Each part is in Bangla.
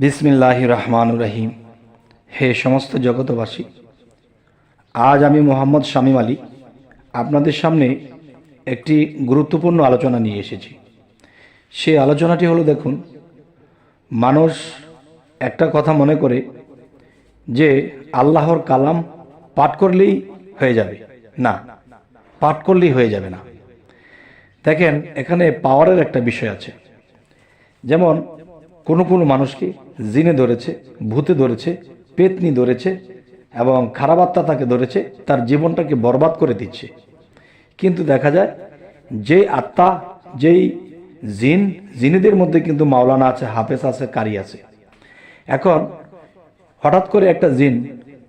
বিসমিল্লাহ রহমান রহিম। হে সমস্ত জগতবাসী আজ আমি মোহাম্মদ শামীম আলী আপনাদের সামনে একটি গুরুত্বপূর্ণ আলোচনা নিয়ে এসেছি। সেই আলোচনাটি হলো, দেখুন, মানুষ একটা কথা মনে করে যে আল্লাহর কালাম পাঠ করলেই হয়ে যাবে। না, পাঠ করলেই হয়ে যাবে না। দেখেন, এখানে পাওয়ারের একটা বিষয় আছে। যেমন কোনো কোনো মানুষকে জিনে ধরেছে, ভূতে ধরেছে, পেতনি ধরেছে এবং খারাপ আত্মা তাকে ধরেছে, তার জীবনটাকে বরবাদ করে দিচ্ছে। কিন্তু দেখা যায় যেই আত্মা, যেই জিন, জিনেদের মধ্যে কিন্তু মাওলানা আছে, হাফেজ আছে, কারি আছে। এখন হঠাৎ করে একটা জিন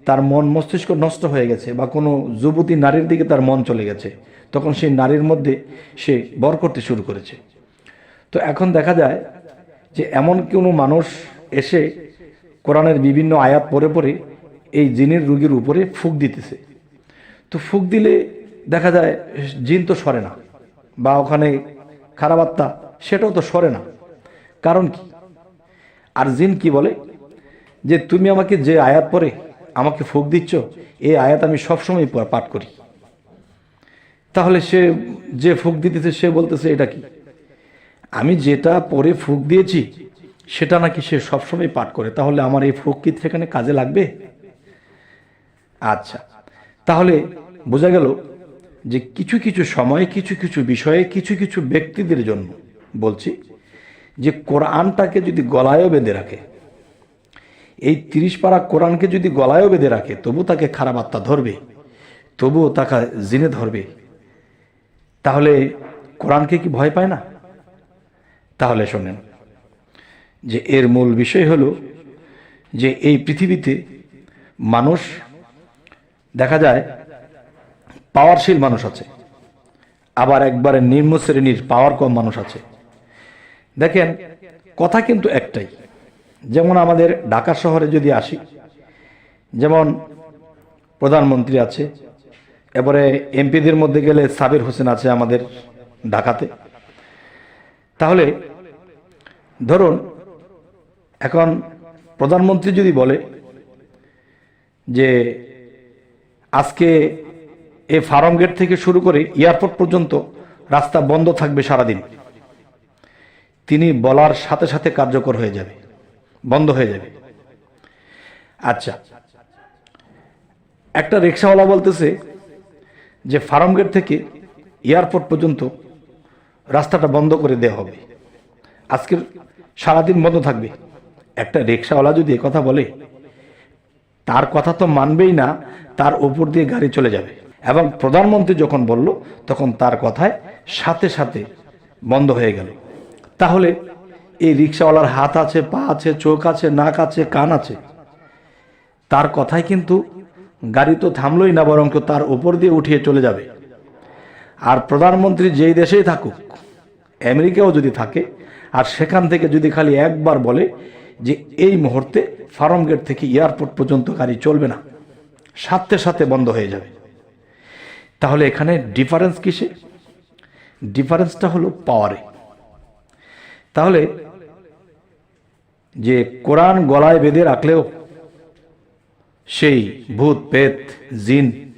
তার মন মস্তিষ্ক নষ্ট হয়ে গেছে বা কোনো যুবতী নারীর দিকে তার মন চলে গেছে, তখন সেই নারীর মধ্যে সে বর করতে শুরু করেছে। তো এখন দেখা যায় যে এমন কোনো মানুষ এসে কোরআনের বিভিন্ন আয়াত পরে পরে এই জিনের রুগীর উপরে ফুক দিতেছে। তো ফুক দিলে দেখা যায় জিন তো সরে না বা ওখানে খারাপ আত্মা সেটাও তো সরে না। কারণ কি? আর জিন কি বলে? যে তুমি আমাকে যে আয়াত পরে আমাকে ফুক দিচ্ছ, এই আয়াত আমি সবসময় পাঠ করি। তাহলে সে যে ফুক দিতেছে সে বলতেছে এটা কি? আমি যেটা পরে ফুক দিয়েছি সেটা নাকি সে সবসময় পাঠ করে। তাহলে আমার এই ফুক কি সেখানে কাজে লাগবে? আচ্ছা। তাহলে বোঝা গেল যে কিছু কিছু সময়ে, কিছু কিছু বিষয়ে, কিছু কিছু ব্যক্তিদের জন্য বলছি যে কোরআনটাকে যদি গলায়ও বেঁধে রাখে, এই তিরিশ পাড়া কোরআনকে যদি গলায়ও বেঁধে রাখে তবু তাকে খারাপ আত্মা ধরবে, তবুও তাকে জিনে ধরবে, তাহলে কোরআনকে কি ভয় পায় না? তাহলে শোনেন যে এর মূল বিষয় হলো যে এই পৃথিবীতে মানুষ, দেখা যায় পাওয়ারশীল মানুষ আছে। আবার একবারে নিম্ন শ্রেণির পাওয়ার কম মানুষ আছে। দেখেন, কথা কিন্তু একটাই। যেমন আমাদের ঢাকা শহরে যদি আসি, যেমন প্রধানমন্ত্রী আছে, এবারে এমপিদের মধ্যে গেলে সাবির হোসেন আছে আমাদের ঢাকাতে। তাহলে, ধরুন এখন প্রধানমন্ত্রী যদি বলে যে আজকে এই ফার্ম গেট থেকে শুরু করে এয়ারপোর্ট পর্যন্ত রাস্তা বন্ধ থাকবে সারাদিন, তিনি বলার সাথে সাথে কার্যকর হয়ে যাবে, বন্ধ হয়ে যাবে। আচ্ছা একটা রিক্সাওয়ালা বলতেছে যে ফার্ম গেট থেকে এয়ারপোর্ট পর্যন্ত রাস্তাটা বন্ধ করে দেওয়া হবে। আজকের সারাদিন বন্ধ থাকবে। একটা রিক্সাওয়ালা যদি কথা বলে, তার কথা তো মানবেই না, তার উপর দিয়ে গাড়ি চলে যাবে। এবং প্রধানমন্ত্রী যখন বলল, তখন তার কথায় সাথে সাথে বন্ধ হয়ে গেল। তাহলে এই রিক্সাওয়ালার হাত আছে, পা আছে, চোখ আছে, নাক আছে, কান আছে, তার কথায় কিন্তু গাড়ি তো থামলই না, বরং তার উপর দিয়ে উঠিয়ে চলে যাবে। আর প্রধানমন্ত্রী যেই দেশেই থাকুক, আমেরিকাও যদি থাকে, আর সেখান থেকে যদি খালি একবার বলে যে এই মুহূর্তে ফার্ম গেট থেকে এয়ারপোর্ট পর্যন্ত গাড়ি চলবে না। সাথে সাথে বন্ধ হয়ে যাবে। তাহলে এখানে ডিফারেন্স কিসে? ডিফারেন্সটা হলো পাওয়ারে। তাহলে যে কোরআন গলায় বেঁধে রাখলেও সেই ভূত পেত জিন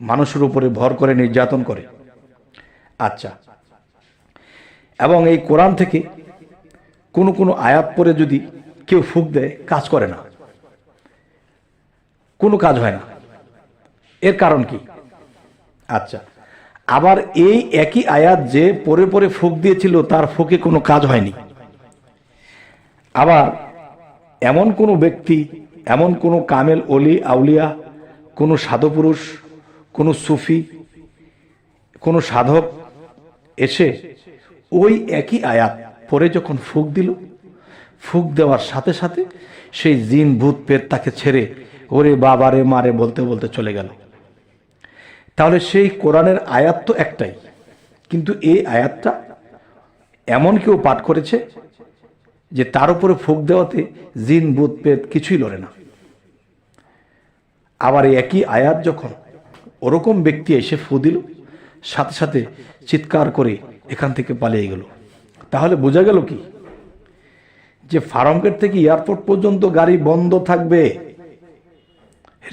মানুষের উপরে ভর করে নির্যাতন করে। আচ্ছা। এবং এই কোরআন থেকে কোনো কোনো আয়াত পরে যদি কেউ ফুক দেয়, কাজ করে না। কোনো কাজ হয় না। এর কারণ কি? আচ্ছা আবার এই একই আয়াত যে পরে পরে ফুক দিয়েছিল, তার ফুকে কোনো কাজ হয়নি। আবার এমন কোনো ব্যক্তি, এমন কোনো কামেল অলি আউলিয়া, কোনো সাধুপুরুষ, কোনো সুফি, কোনো সাধক এসে ওই একই আয়াত পরে যখন ফুক দিল ফুক দেওয়ার সাথে সাথে সেই জিন ভূত পেট তাকে ছেড়ে ওরে বাবারে মারে বলতে বলতে চলে গেল। তাহলে সেই কোরআনের আয়াত তো একটাই, কিন্তু এই আয়াতটা এমন কেউ পাঠ করেছে যে তার উপরে ফুক দেওয়াতে জিন, ভূত, পেট কিছুই লড়ে না। আবার একই আয়াত যখন ওরকম ব্যক্তি এসে ফু দিল, সাথে সাথে চিৎকার করে এখান থেকে পালিয়ে গেল। তাহলে বোঝা গেল কি? যে ফার্মগেট থেকে এয়ারপোর্ট পর্যন্ত গাড়ি বন্ধ থাকবে,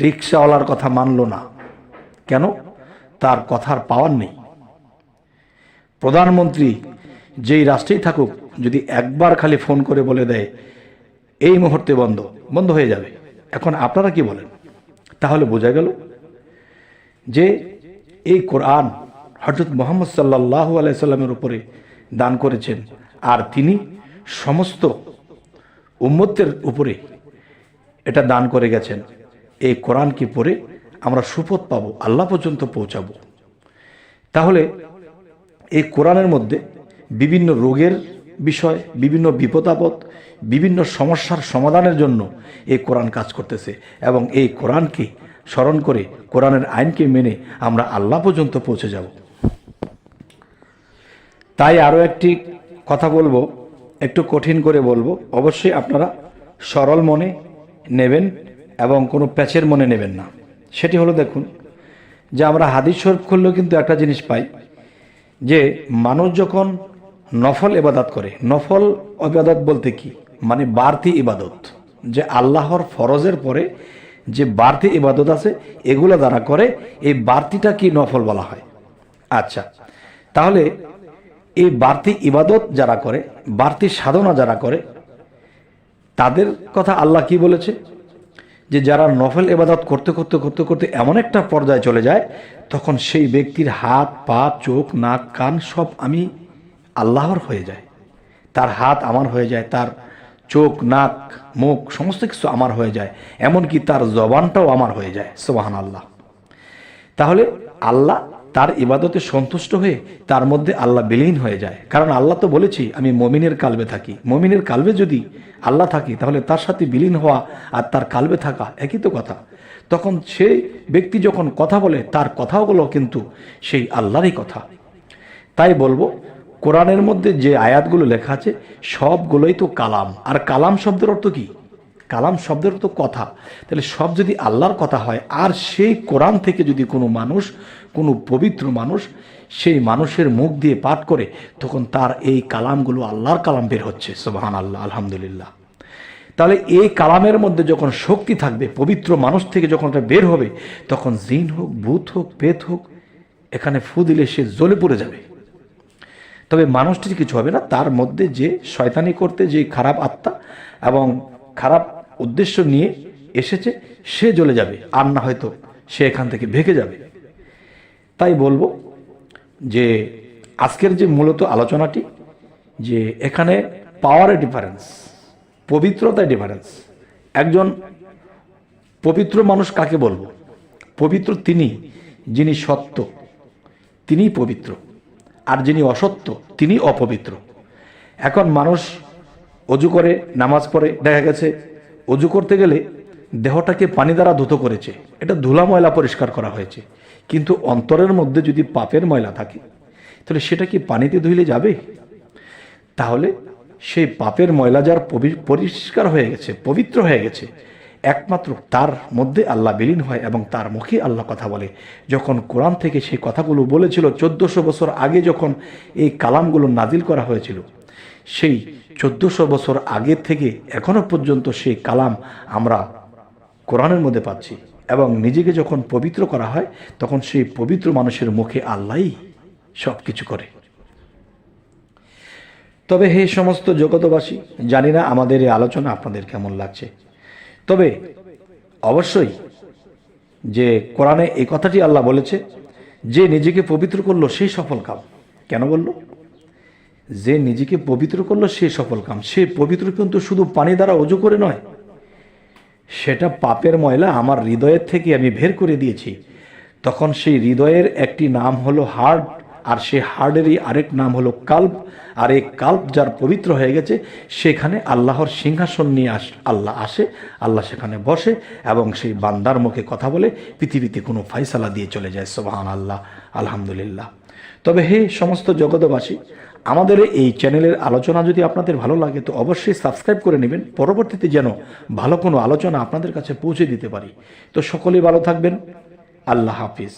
রিক্সাওয়ালার কথা মানল না। কেন? তার কথার পাওয়ার নেই। প্রধানমন্ত্রী যেই রাষ্ট্রেই থাকুক, যদি একবার খালি ফোন করে বলে দেয়, এই মুহূর্তে বন্ধ বন্ধ হয়ে যাবে। এখন আপনারা কি বলেন? তাহলে বোঝা গেল যে এই কোরআন হজরত মোহাম্মদ সাল্লাহ আলাইসাল্লামের উপরে দান করেছেন, আর তিনি সমস্ত উম্মতের উপরে এটা দান করে গেছেন। এই কোরআনকে পড়ে আমরা সুপথ পাবো, আল্লাহ পর্যন্ত পৌঁছাবো। তাহলে এই কোরআনের মধ্যে বিভিন্ন রোগের বিষয়, বিভিন্ন বিপদ আপদ বিভিন্ন সমস্যার সমাধানের জন্য এই কোরআন কাজ করতেছে এবং এই কোরআনকে স্মরণ করে, কোরআনের আইনকে মেনে আমরা আল্লাহ পর্যন্ত পৌঁছে যাব। তাই আরও একটি কথা বলব। একটু কঠিন করে বলব। অবশ্যই আপনারা সরল মনে নেবেন এবং কোনো প্যাচের মনে নেবেন না। সেটি হলো দেখুন, যে আমরা হাদিস শরীফ খুললেও কিন্তু একটা জিনিস পাই, যে মানুষ যখন নফল ইবাদত করে, নফল ইবাদত বলতে কি? মানে বাড়তি ইবাদত। যে আল্লাহর ফরজের পরে যে বাড়তি ইবাদত আছে, এগুলো দ্বারা করে, এই বাড়তিটা কি নফল বলা হয়? আচ্ছা তাহলে এই বাড়তি ইবাদত যারা করে, বাড়তি সাধনা যারা করে, তাদের কথা আল্লাহ কি বলেছে? যে যারা নফল এবাদত করতে করতে করতে করতে এমন একটা পর্যায়ে চলে যায়, তখন সেই ব্যক্তির হাত, পা, চোখ, নাক, কান সব আমি আল্লাহর হয়ে যায়। তার হাত আমার হয়ে যায়, তার চোখ, নাক, মুখ সমস্ত কিছু আমার হয়ে যায়, এমনকি তার জবানটাও আমার হয়ে যায় সোবাহান আল্লাহ তাহলে আল্লাহ তার ইবাদতে সন্তুষ্ট হয়ে তার মধ্যে আল্লাহ বিলীন হয়ে যায়। কারণ আল্লাহ তো বলেছি, আমি মমিনের কালবে থাকি। মমিনের কালবে যদি আল্লাহ থাকি, তাহলে তার সাথে বিলীন হওয়া আর তার কালবে থাকা একই তো কথা। তখন সেই ব্যক্তি যখন কথা বলে, তার কথাগুলো কিন্তু সেই আল্লাহরই কথা। তাই বলব, কোরআনের মধ্যে যে আয়াতগুলো লেখা আছে, সবগুলোই তো কালাম। আর কালাম শব্দের অর্থ কি? কালাম শব্দের তো কথা। তাহলে সব যদি আল্লাহর কথা হয়, আর সেই কোরআন থেকে যদি কোনো মানুষ কোনো পবিত্র মানুষ সেই মানুষের মুখ দিয়ে পাঠ করে, তখন তার এই কালামগুলো আল্লাহর কালাম বের হচ্ছে সোবাহান আল্লাহ আলহামদুলিল্লাহ। তাহলে এই কালামের মধ্যে যখন শক্তি থাকবে, পবিত্র মানুষ থেকে যখন এটা বের হবে, তখন জিন হোক, ভূত হোক পেত হোক, এখানে ফু দিলে সে জ্বলে পড়ে যাবে। তবে মানুষটির কিছু হবে না, তার মধ্যে যে শয়তানি করতে, যে খারাপ আত্মা এবং খারাপ উদ্দেশ্য নিয়ে এসেছে, সে জ্বলে যাবে, আর না হয়তো সে এখান থেকে ভেঙে যাবে। তাই বলব যে আজকের যে মূলত আলোচনাটি, যে এখানে পাওয়ারের ডিফারেন্স পবিত্রতায় ডিফারেন্স একজন পবিত্র মানুষ কাকে বলব? পবিত্র তিনি, যিনি সত্য, তিনিই পবিত্র, আর যিনি অসত্য, তিনি অপবিত্র। এখন মানুষ অজু করে, নামাজ পড়ে, দেখা গেছে অজু করতে গেলে দেহটাকে পানি দ্বারা ধুত করেছে। এটা ধুলা ময়লা পরিষ্কার করা হয়েছে। কিন্তু অন্তরের মধ্যে যদি পাপের ময়লা থাকে, তাহলে সেটা কি পানিতে ধুইলে যাবে? তাহলে সেই পাপের ময়লা যার পরিষ্কার হয়ে গেছে, পবিত্র হয়ে গেছে, একমাত্র তার মধ্যে আল্লাহ বিলীন হয় এবং তার মুখে আল্লাহ কথা বলে। যখন কোরআন থেকে সেই কথাগুলো বলেছিল, চোদ্দশো বছর আগে যখন এই কালামগুলো নাজিল করা হয়েছিল, সেই চোদ্দশো বছর আগে থেকে এখনও পর্যন্ত সেই কালাম আমরা কোরআনের মধ্যে পাচ্ছি। এবং নিজেকে যখন পবিত্র করা হয়, তখন সেই পবিত্র মানুষের মুখে আল্লাহই সব কিছু করে। তবে হে সমস্ত জগতবাসী জানি না আমাদের এই আলোচনা আপনাদের কেমন লাগছে। তবে অবশ্যই যে কোরআনে এই কথাটি আল্লাহ বলেছে, যে নিজেকে পবিত্র করল সেই সফল কাম। কেন বলল? যে নিজেকে পবিত্র করল সে সফল কাম। সে পবিত্র কিন্তু শুধু পানি দ্বারা অজু করে নয় সেটা পাপের ময়লা আমার হৃদয়ের থেকে আমি বের করে দিয়েছি। তখন সেই হৃদয়ের একটি নাম হলো হার্ট, আর সে হার্টেরই আরেক নাম হলো কাল্প, আর এই কাল্প যার পবিত্র হয়ে গেছে, সেখানে আল্লাহর সিংহাসন নিয়ে আস, আল্লাহ আসে, আল্লাহ সেখানে বসে, এবং সেই বান্দার মুখে কথা বলে, পৃথিবীতে কোনো ফাইসালা দিয়ে চলে যায় সোবাহান আল্লাহ আলহামদুলিল্লাহ। তবে হে সমস্ত জগতবাসী আমাদের এই চ্যানেলের আলোচনা যদি আপনাদের ভালো লাগে, তো অবশ্যই সাবস্ক্রাইব করে নেবেন। পরবর্তীতে যেন ভালো কোনো আলোচনা আপনাদের কাছে পৌঁছে দিতে পারি। তো সকলেই ভালো থাকবেন। আল্লাহ হাফিজ।